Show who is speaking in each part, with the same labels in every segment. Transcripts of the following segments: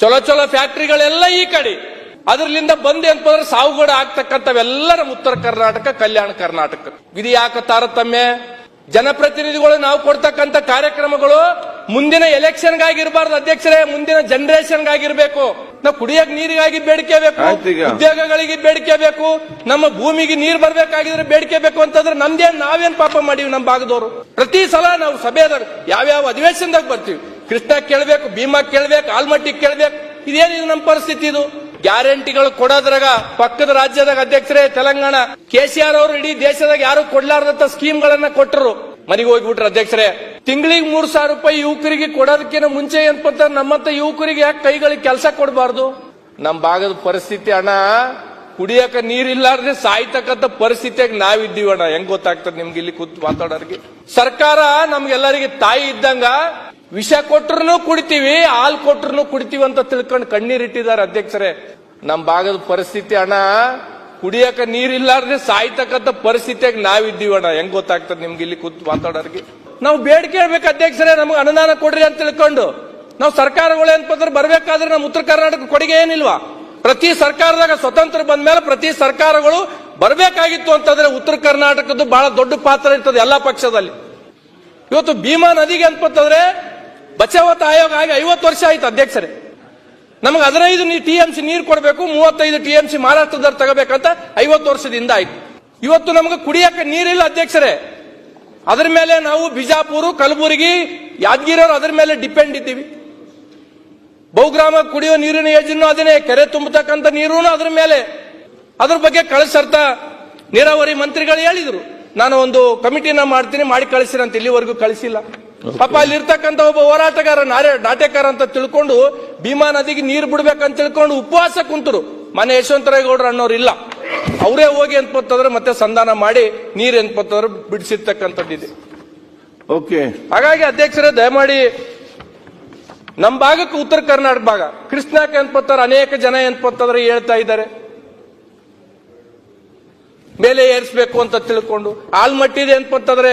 Speaker 1: ಚಲೋ ಚಲೋ ಫ್ಯಾಕ್ಟ್ರಿಗಳೆಲ್ಲ ಈ ಕಡೆ. ಅದರಲ್ಲಿಂದ ಬಂದ್ ಅಂತಂದ್ರೆ ಸಾವುಗಡ ಆಗ್ತಕ್ಕಂಥವೆಲ್ಲ ನಮ್ಮ ಉತ್ತರ ಕರ್ನಾಟಕ ಕಲ್ಯಾಣ ಕರ್ನಾಟಕ. ಇದು ಯಾಕೆ ತಾರತಮ್ಯ? ಜನಪ್ರತಿನಿಧಿಗಳು ನಾವು ಕೊಡ್ತಕ್ಕಂತ ಕಾರ್ಯಕ್ರಮಗಳು ಮುಂದಿನ ಎಲೆಕ್ಷನ್ಗಾಗಿರ್ಬಾರ್ದು. ಅಧ್ಯಕ್ಷರೇ ಮುಂದಿನ ಜನರೇಷನ್ಗಾಗಿರ್ಬೇಕು. ನಾವು ಕುಡಿಯಕ್ ನೀರಿಗಾಗಿ ಬೇಡಿಕೆ ಬೇಕು. ಉದ್ಯೋಗಗಳಿಗೆ ಬೇಡಿಕೆ ಬೇಕು. ನಮ್ಮ ಭೂಮಿಗೆ ನೀರು ಬರ್ಬೇಕಾಗಿದ್ರೆ ಬೇಡಿಕೆ ಬೇಕು ಅಂತಂದ್ರೆ ನಮ್ದೇನ್ ನಾವೇನ್ ಪಾಪ ಮಾಡೀವಿ ನಮ್ಮ ಭಾಗದವರು. ಪ್ರತಿ ಸಲ ನಾವು ಸಭೆದಾಗ ಯಾವ್ಯಾವ ಅಧಿವೇಶನದಾಗ ಬರ್ತೀವಿ ಕೃಷ್ಣ ಕೇಳ್ಬೇಕು, ಭೀಮಾ ಕೇಳ್ಬೇಕು, ಆಲ್ಮಟ್ಟಿ ಕೇಳ್ಬೇಕು, ಇದೇನಿದು ನಮ್ಮ ಪರಿಸ್ಥಿತಿ ಇದು? ಗ್ಯಾರಂಟಿಗಳು ಕೊಡೋದ್ರಾಗ, ಪಕ್ಕದ ರಾಜ್ಯದಾಗ ಅಧ್ಯಕ್ಷರೇ, ತೆಲಂಗಾಣ ಕೆಸಿಆರ್ ಅವರು ಇಡೀ ದೇಶದಾಗ ಯಾರು ಕೊಡ್ಲಾರ್ದಂತ ಸ್ಕೀಮ್ಗಳನ್ನ ಕೊಟ್ಟರು. ಮನೆಗೆ ಹೋಗ್ಬಿಟ್ರು ಅಧ್ಯಕ್ಷರೇ. ತಿಂಗಳಿಗೆ ಮೂರ್ ಸಾವಿರ ರೂಪಾಯಿ ಯುವಕರಿಗೆ ಕೊಡೋದಕ್ಕಿಂತ ಮುಂಚೆ ಏನಪ್ಪ ನಮ್ಮಂತ ಯುವಕರಿಗೆ ಯಾಕೆ ಕೈಗಳಿಗೆ ಕೆಲಸ ಕೊಡಬಾರ್ದು? ನಮ್ಮ ಭಾಗದ ಪರಿಸ್ಥಿತಿ ಅಣ್ಣ, ಕುಡಿಯಕ ನೀರಿಲ್ಲಾರ್ದೆ ಸಾಯ್ತಕ್ಕಂಥ ಪರಿಸ್ಥಿತಿಯಾಗಿ ನಾವಿದ್ದೀವಣ್ಣ. ಹೆಂಗ್ ಗೊತ್ತಾಗ್ತದೆ ನಿಮ್ಗೆ ಇಲ್ಲಿ ಕೂತ್ ಮಾತಾಡೋರಿಗೆ? ಸರ್ಕಾರ ನಮ್ಗೆಲ್ಲರಿಗೆ ತಾಯಿ ಇದ್ದಂಗ ವಿಷ ಕೊಟ್ರು ಕುಡಿತೀವಿ, ಹಾಲು ಕೊಟ್ರು ಕುಡಿತೀವಿ ಅಂತ ತಿಳ್ಕೊಂಡು ಕಣ್ಣೀರಿಟ್ಟಿದ್ದಾರೆ ಅಧ್ಯಕ್ಷರೇ. ನಮ್ಮ ಭಾಗದ ಪರಿಸ್ಥಿತಿ ಅಣ್ಣ, ಕುಡಿಯಕ ನೀರಿಲ್ಲಾರ್ದೆ ಸಾಯ್ತಕ್ಕಂಥ ಪರಿಸ್ಥಿತಿಯಾಗ ನಾವಿದ್ದೀವಿ ಅಣ್ಣ. ಹೆಂಗ್ ಗೊತ್ತಾಗ್ತದೆ ನಿಮ್ಗೆ ಇಲ್ಲಿ ಕೂತ್ ಮಾತಾಡೋರಿಗೆ? ನಾವು ಬೇಡಿಕೆ ಹೇಳ್ಬೇಕು ಅಧ್ಯಕ್ಷರೇ, ನಮ್ಗೆ ಅನುದಾನ ಕೊಡ್ರಿ ಅಂತ ತಿಳ್ಕೊಂಡು. ನಾವು ಸರ್ಕಾರಗಳು ಏನಪ್ಪಂದ್ರೆ ಬರ್ಬೇಕಾದ್ರೆ ನಮ್ಮ ಉತ್ತರ ಕರ್ನಾಟಕ ಕೊಡುಗೆ ಏನಿಲ್ವಾ? ಪ್ರತಿ ಸರ್ಕಾರದಾಗ ಸ್ವತಂತ್ರ ಬಂದ ಮೇಲೆ ಪ್ರತಿ ಸರ್ಕಾರಗಳು ಬರಬೇಕಾಗಿತ್ತು ಅಂತಂದ್ರೆ ಉತ್ತರ ಕರ್ನಾಟಕದ್ದು ಬಹಳ ದೊಡ್ಡ ಪಾತ್ರ ಇರ್ತದೆ ಎಲ್ಲಾ ಪಕ್ಷದಲ್ಲಿ. ಇವತ್ತು ಭೀಮಾ ನದಿಗೆ ಅಂತಂದ್ರೆ ಬಚಾವತ್ ಆಯೋಗ ಆಗಿ ಐವತ್ತು ವರ್ಷ ಆಯ್ತು ಅಧ್ಯಕ್ಷರೇ. ನಮಗೆ ಹದಿನೈದು ಟಿ ಎಂ ಸಿ ನೀರು ಕೊಡಬೇಕು, ಮೂವತ್ತೈದು ಟಿ ಎಂ ಸಿ ಮಹಾರಾಷ್ಟ್ರದವ್ರು ತಗೋಬೇಕಂತ ಐವತ್ತು ವರ್ಷದಿಂದ ಆಯ್ತು. ಇವತ್ತು ನಮಗೆ ಕುಡಿಯಕ್ಕೆ ನೀರಿಲ್ಲ ಅಧ್ಯಕ್ಷರೇ. ಅದ್ರ ಮೇಲೆ ನಾವು ಬಿಜಾಪುರ, ಕಲಬುರಗಿ, ಯಾದಗಿರಿಯವರು ಅದ್ರ ಮೇಲೆ ಡಿಪೆಂಡ್ ಇದ್ದೀವಿ. ಬಹುಗ್ರಾಮ ಕುಡಿಯೋ ನೀರಿನ ಯೋಜನೆ ಅದನ್ನೇ, ಕೆರೆ ತುಂಬತಕ್ಕಂಥ ನೀರು ಅದ್ರ ಮೇಲೆ. ಅದ್ರ ಬಗ್ಗೆ ಕಳಿಸರ್ತ ನೀರಾವರಿ ಮಂತ್ರಿಗಳು ಹೇಳಿದ್ರು. ನಾನು ಒಂದು ಕಮಿಟಿನ ಮಾಡ್ತೀನಿ, ಮಾಡಿ ಕಳಿಸಿರಂತ ಇಲ್ಲಿವರೆಗೂ ಕಳಿಸಿಲ್ಲ. ಪಾಪ ಅಲ್ಲಿ ಇರ್ತಕ್ಕಂಥ ಒಬ್ಬ ಹೋರಾಟಗಾರ ನಾರೇ ನಾಟ್ಯಕಾರ ಅಂತ ತಿಳ್ಕೊಂಡು ಭೀಮಾ ನದಿಗೆ ನೀರು ಬಿಡ್ಬೇಕಂತ ತಿಳ್ಕೊಂಡು ಉಪವಾಸ ಕುಂತರು. ಮನೆ ಯಶವಂತರೇಗೌಡರು ಅನ್ನೋರು ಇಲ್ಲ ಅವರೇ ಹೋಗಿ ಅನ್ಪತ್ತಂದ್ರೆ ಮತ್ತೆ ಸಂಧಾನ ಮಾಡಿ ನೀರು ಅನ್ಪತ್ತಂದ್ರೆ ಬಿಡಿಸಿರ್ತಕ್ಕಂಥದ್ದಿದೆ
Speaker 2: ಓಕೆ.
Speaker 1: ಹಾಗಾಗಿ ಅಧ್ಯಕ್ಷರೇ ದಯಮಾಡಿ ನಮ್ಮ ಭಾಗಕ್ಕೆ ಉತ್ತರ ಕರ್ನಾಟಕ ಭಾಗ. ಕೃಷ್ಣಕ್ಕೆ ಅನ್ಪತ್ತಾರ ಅನೇಕ ಜನ ಅನ್ಪತ್ತಂದ್ರೆ ಹೇಳ್ತಾ ಇದ್ದಾರೆ. ಮೇಲೆ ಏರಿಸ್ಬೇಕು ಅಂತ ತಿಳ್ಕೊಂಡು ಆಲ್ಮಟ್ಟಿದೆ ಅನ್ಪತ್ತಂದ್ರೆ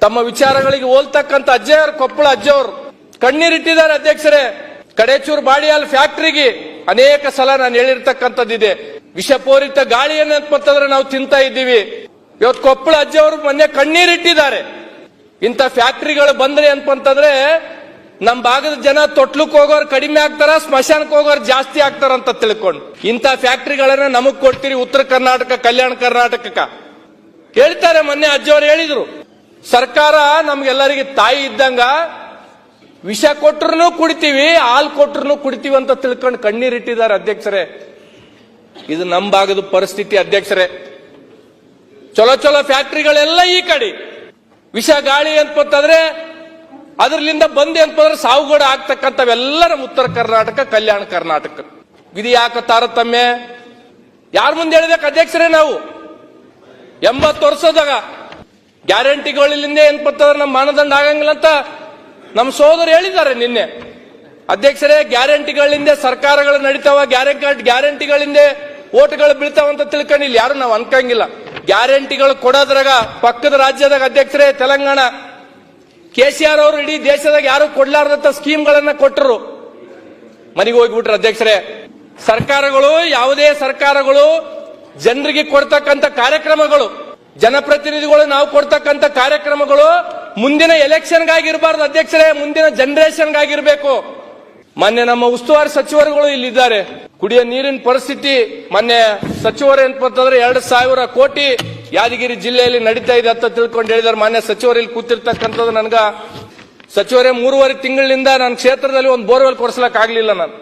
Speaker 1: ತಮ್ಮ ವಿಚಾರಗಳಿಗೆ ಹೋಲ್ತಕ್ಕಂಥ ಅಜ್ಜಯ್ಯವ್ರ ಕೊಪ್ಪಳ ಅಜ್ಜವ್ರು. ಕಣ್ಣೀರಿಟ್ಟಿದ್ದಾರೆ ಅಧ್ಯಕ್ಷರೇ. ಕಡೇಚೂರು ಬಾಡಿಯಾಲ್ ಫ್ಯಾಕ್ಟರಿಗೆ ಅನೇಕ ಸಲ ನಾನು ಹೇಳಿರ್ತಕ್ಕಂಥದ್ದಿದೆ. ವಿಷಪೂರಿತ ಗಾಳಿಯನ್ನ ನಾವು ತಿಂತಾ ಇದ್ದೀವಿ. ಇವತ್ತು ಕೊಪ್ಪಳ ಅಜ್ಜವರು ಮೊನ್ನೆ ಕಣ್ಣೀರಿಟ್ಟಿದ್ದಾರೆ. ಇಂಥ ಫ್ಯಾಕ್ಟ್ರಿಗಳು ಬಂದ್ರೆ ಅಂತಂದ್ರೆ ನಮ್ ಭಾಗದ ಜನ ತೊಟ್ಲಕ್ಕೆ ಹೋಗೋರು ಕಡಿಮೆ ಆಗ್ತಾರ ಸ್ಮಶಾನಕ್ಕೆ ಹೋಗೋರು ಜಾಸ್ತಿ ಆಗ್ತಾರ ಅಂತ ತಿಳ್ಕೊಂಡು. ಇಂಥ ಫ್ಯಾಕ್ಟರಿಗಳನ್ನ ನಮಗ್ ಕೊಡ್ತೀರಿ ಉತ್ತರ ಕರ್ನಾಟಕ, ಕಲ್ಯಾಣ ಕರ್ನಾಟಕಕ್ಕ. ಹೇಳ್ತಾರೆ ಮೊನ್ನೆ ಅಜ್ಜವ್ರು ಹೇಳಿದ್ರು. ಸರ್ಕಾರ ನಮ್ಗೆಲ್ಲರಿಗೆ ತಾಯಿ ಇದ್ದಂಗ ವಿಷ ಕೊಟ್ರು ಕುಡಿತೀವಿ, ಹಾಲು ಕೊಟ್ರು ಕುಡಿತೀವಿ ಅಂತ ತಿಳ್ಕೊಂಡು ಕಣ್ಣೀರಿಟ್ಟಿದ್ದಾರೆ ಅಧ್ಯಕ್ಷರೇ. ಇದು ನಮ್ಮ ಭಾಗದ ಪರಿಸ್ಥಿತಿ ಅಧ್ಯಕ್ಷರೇ. ಚಲೋ ಚಲೋ ಫ್ಯಾಕ್ಟ್ರಿಗಳೆಲ್ಲ ಈ ಕಡೆ. ವಿಷ ಗಾಳಿ ಅಂತಂದ್ರೆ ಅದರ್ಲಿಂದ ಬಂದೆ ಅಂತಂದ್ರೆ ಸಾವುಗಡ ಆಗ್ತಕ್ಕಂಥವೆಲ್ಲ ನಮ್ಮ ಉತ್ತರ ಕರ್ನಾಟಕ, ಕಲ್ಯಾಣ ಕರ್ನಾಟಕ. ವಿಧಿ ಯಾಕ ತಾರತಮ್ಯ? ಯಾರ ಮುಂದೆ ಹೇಳಬೇಕು ಅಧ್ಯಕ್ಷರೇ ನಾವು? ಎಂಬತ್ತು ವರ್ಷದಾಗ ಗ್ಯಾರಂಟಿಗಳಿಂದ ಏನ್ ಬರ್ತದ್ರೆ ನಮ್ಮ ಮಾನದಂಡ ಆಗಂಗಿಲ್ಲ ಅಂತ ನಮ್ಮ ಸೋದರು ಹೇಳಿದ್ದಾರೆ ನಿನ್ನೆ. ಅಧ್ಯಕ್ಷರೇ, ಗ್ಯಾರಂಟಿಗಳಿಂದ ಸರ್ಕಾರಗಳು ನಡೀತಾವ, ಗ್ಯಾರಂಟಿ ಗ್ಯಾರಂಟಿಗಳಿಂದ ಓಟ್ಗಳು ಬೀಳ್ತಾವ ಅಂತ ತಿಳ್ಕೊಂಡು ಇಲ್ಲಿ ಯಾರು ನಾವು ಅನ್ಕಂಗಿಲ್ಲ. ಗ್ಯಾರಂಟಿಗಳು ಕೊಡೋದ್ರಾಗ ಪಕ್ಕದ ರಾಜ್ಯದಾಗ ಅಧ್ಯಕ್ಷರೇ, ತೆಲಂಗಾಣ, ಕೆ ಸಿ ಆರ್ ಅವರು ಇಡೀ ದೇಶದಾಗ ಯಾರು ಕೊಡ್ಲಾರ್ದಂತ ಸ್ಕೀಮ್ಗಳನ್ನ ಕೊಟ್ಟರು. ಮನೆಗೆ ಹೋಗ್ಬಿಟ್ರು ಅಧ್ಯಕ್ಷರೇ. ಸರ್ಕಾರಗಳು, ಯಾವುದೇ ಸರ್ಕಾರಗಳು ಜನರಿಗೆ ಕೊಡ್ತಕ್ಕಂತ ಕಾರ್ಯಕ್ರಮಗಳು ಜನಪ್ರತಿನಿಧಿಗಳು ನಾವು ಕೊಡ್ತಕ್ಕಂತ ಕಾರ್ಯಕ್ರಮಗಳು ಮುಂದಿನ ಎಲೆಕ್ಷನ್ಗಾಗಿರಬಾರ್ದು. ಅಧ್ಯಕ್ಷರೇ, ಮುಂದಿನ ಜನರೇಷನ್ಗಾಗಿರ್ಬೇಕು. ಮೊನ್ನೆ ನಮ್ಮ ಉಸ್ತುವಾರಿ ಸಚಿವರುಗಳು ಇಲ್ಲಿದ್ದಾರೆ. ಕುಡಿಯೋ ನೀರಿನ ಪರಿಸ್ಥಿತಿ ಮೊನ್ನೆ ಸಚಿವರು ಅಂತಂದ್ರೆ ಎರಡು ಸಾವಿರ ಕೋಟಿ ಯಾದಗಿರಿ ಜಿಲ್ಲೆಯಲ್ಲಿ ನಡೀತಾ ಇದೆ ಅಂತ ತಿಳ್ಕೊಂಡು ಹೇಳಿದಾರೆ ಮಾನ್ಯ ಸಚಿವರು ಇಲ್ಲಿ ಕೂತಿರ್ತಕ್ಕಂಥದ್ದು ನನ್ಗ ಸಚಿವರೇ, ಮೂರುವರೆ ತಿಂಗಳಿನಿಂದ ನನ್ನ ಕ್ಷೇತ್ರದಲ್ಲಿ ಒಂದು ಬೋರ್ವೆಲ್ ಕೊಡಿಸ್ಲಕ್ ಆಗ್ಲಿಲ್ಲ ನಾನು.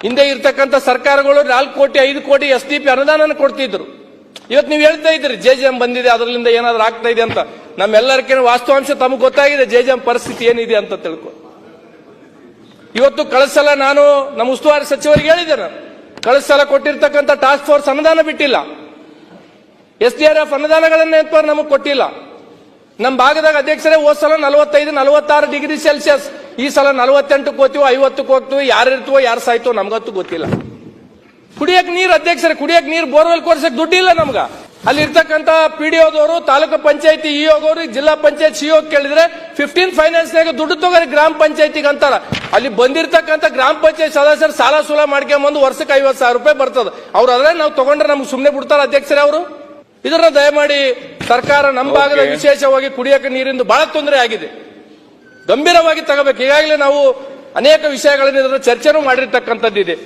Speaker 1: ಹಿಂದೆ ಇರ್ತಕ್ಕಂಥ ಸರ್ಕಾರಗಳು ನಾಲ್ಕು ಕೋಟಿ, ಐದು ಕೋಟಿ ಎಸ್ ಡಿ ಪಿ ಅನುದಾನ ಕೊಡ್ತಿದ್ರು. ಇವತ್ತು ನೀವು ಹೇಳ್ತಾ ಇದ್ರಿ ಜೆ ಜೆ ಎಂ ಬಂದಿದೆ, ಅದರಿಂದ ಏನಾದ್ರು ಆಗ್ತಾ ಇದೆ ಅಂತ. ನಮ್ಮೆಲ್ಲರಿಗೂ ವಾಸ್ತವಾಂಶ ತಮಗೆ ಗೊತ್ತಾಗಿದೆ, ಜೆ ಜೆ ಎಂ ಪರಿಸ್ಥಿತಿ ಏನಿದೆ ಅಂತ ತಿಳ್ಕೊ. ಇವತ್ತು ಕಳಿಸಲ ನಾನು, ನಮ್ಮ ಉಸ್ತುವಾರಿ ಸಚಿವರಿಗೆ ಹೇಳಿದೆ ನಾನು. ಕಳಿಸಲ ಕೊಟ್ಟಿರ್ತಕ್ಕಂಥ ಟಾಸ್ಕ್ ಫೋರ್ಸ್ ಅನುದಾನ ಬಿಟ್ಟಿಲ್ಲ. ಎಸ್ ಡಿ ಆರ್ ಎಫ್ ಅನುದಾನಗಳನ್ನ ನಮಗೆ ಕೊಟ್ಟಿಲ್ಲ. ನಮ್ಮ ಭಾಗದಾಗ ಅಧ್ಯಕ್ಷರೇ, ಹೋದ್ ಸಲ ನಲವತ್ತೈದು, ನಲವತ್ತಾರು ಡಿಗ್ರಿ ಸೆಲ್ಸಿಯಸ್ ಈ ಸಲ ನಲವತ್ತೆಂಟಕ್ಕೆ ಹೋಗ್ತೀವೋ ಐವತ್ತಕ್ಕೆ ಹೋಗ್ತೀವಿ ಯಾರು ಇರ್ತೀವೋ, ಯಾರು ಸಾಯ್ತೋ ನಮಗಂತೂ ಗೊತ್ತಿಲ್ಲ. ಕುಡಿಯಕ್ ನೀರ್ ಅಧ್ಯಕ್ಷರ ಕುಡಿಯಕ್ ನೀರ್ ಬೋರ್ವೆಲ್ ಕೊಡ್ಸಕ್ ದುಡ್ಡಿಲ್ಲ ನಮ್ಗ. ಅಲ್ಲಿ ಇರ್ತಕ್ಕಂತ ಪಿ ಡಿ ಓದವರು ತಾಲೂಕು ಪಂಚಾಯತಿ ಇ ಅವರು ಜಿಲ್ಲಾ ಪಂಚಾಯತ್ ಸಿಒ ಕೇಳಿದ್ರೆ ಫಿಫ್ಟೀನ್ ಫೈನಾನ್ಸ್ನಾಗ ದುಡ್ಡು ತಗೋರಿ ಗ್ರಾಮ ಪಂಚಾಯತಿಗೆ ಅಂತಾರ. ಅಲ್ಲಿ ಬಂದಿರತಕ್ಕಂತ ಗ್ರಾಮ ಪಂಚಾಯತ್ ಸದಸ್ಯರು ಸಾಲ ಸೂಲ ಮಾಡ್ಕೊಂಬಂದು ವರ್ಷಕ್ಕೆ ಐವತ್ತು ಸಾವಿರ ರೂಪಾಯಿ ಬರ್ತದ. ಅವ್ರು ಅದ್ರೆ ನಾವು ತಗೊಂಡ್ರೆ ನಮ್ಗೆ ಸುಮ್ಮನೆ ಬಿಡ್ತಾರ ಅಧ್ಯಕ್ಷರೇ ಅವರು. ಇದನ್ನ ದಯಮಾಡಿ ಸರ್ಕಾರ ನಮ್ಮ ಭಾಗದ ವಿಶೇಷವಾಗಿ ಕುಡಿಯಕ ನೀರಿಂದು ಬಹಳ ತೊಂದರೆ ಆಗಿದೆ. ಗಂಭೀರವಾಗಿ ತಗೋಬೇಕು. ಈಗಾಗಲೇ ನಾವು ಅನೇಕ ವಿಷಯಗಳನ್ನ ಇದರ ಚರ್ಚೆನೂ ಮಾಡಿರ್ತಕ್ಕಂಥದ್ದಿದೆ.